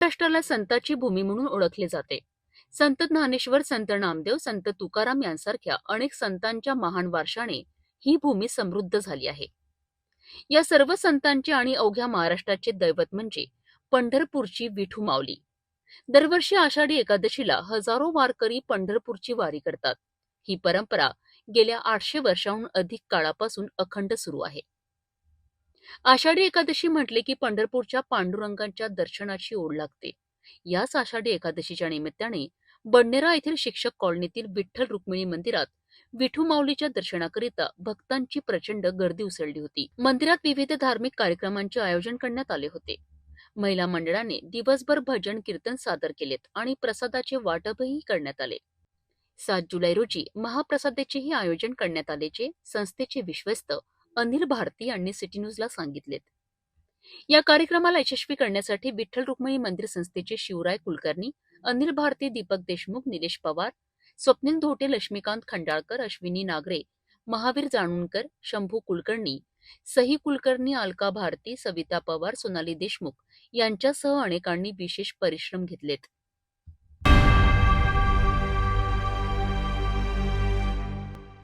महाराष्ट्राला संताची भूमी म्हणून ओळखले जाते. संत ज्ञानेश्वर संत नामदेव संत तुकाराम यांसारख्या अनेक संतांच्या महान वारशाने ही भूमी समृद्ध झाली आहे. या सर्व संतांचे आणि अवघ्या महाराष्ट्राचे दैवत म्हणजे पंढरपूरची विठू माऊली. दरवर्षी आषाढी एकादशीला हजारो वारकरी पंढरपूरची वारी करतात. ही परंपरा गेल्या आठशे वर्षाहून अधिक काळापासून अखंड सुरू आहे. आषाढी एकादशी म्हटले की पंढरपूरच्या पांडुरंगांच्या दर्शनाची ओढ लागते. याच आषाढी एकादशीच्या निमित्ताने बडनेरा येथील शिक्षक कॉलनीतील विठ्ठल रुक्मिणी मंदिरात विठू माऊलीच्या दर्शनाकरिता भक्तांची प्रचंड गर्दी उसळली होती. मंदिरात विविध धार्मिक कार्यक्रमांचे आयोजन करण्यात आले होते. महिला मंडळाने दिवसभर भजन कीर्तन सादर केलेत आणि प्रसादाचे वाटपही करण्यात आले. सात जुलै रोजी महाप्रसादाचेही आयोजन करण्यात आल्याचे संस्थेचे विश्वस्त अनिल भारती यांनी सिटी न्यूजला सांगितलेत. या कार्यक्रमाला यशस्वी करण्यासाठी विठ्ठल रुक्मिणी मंदिर संस्थेचे शिवराय कुलकर्णी अनिल भारती दीपक देशमुख निलेश पवार स्वप्नील धोटे लक्ष्मीकांत खंडाळकर अश्विनी नागरे महावीर जाणूनकर शंभू कुलकर्णी सही कुलकर्णी अलका भारती सविता पवार सोनाली देशमुख यांच्यासह अनेकांनी विशेष परिश्रम घेतलेत.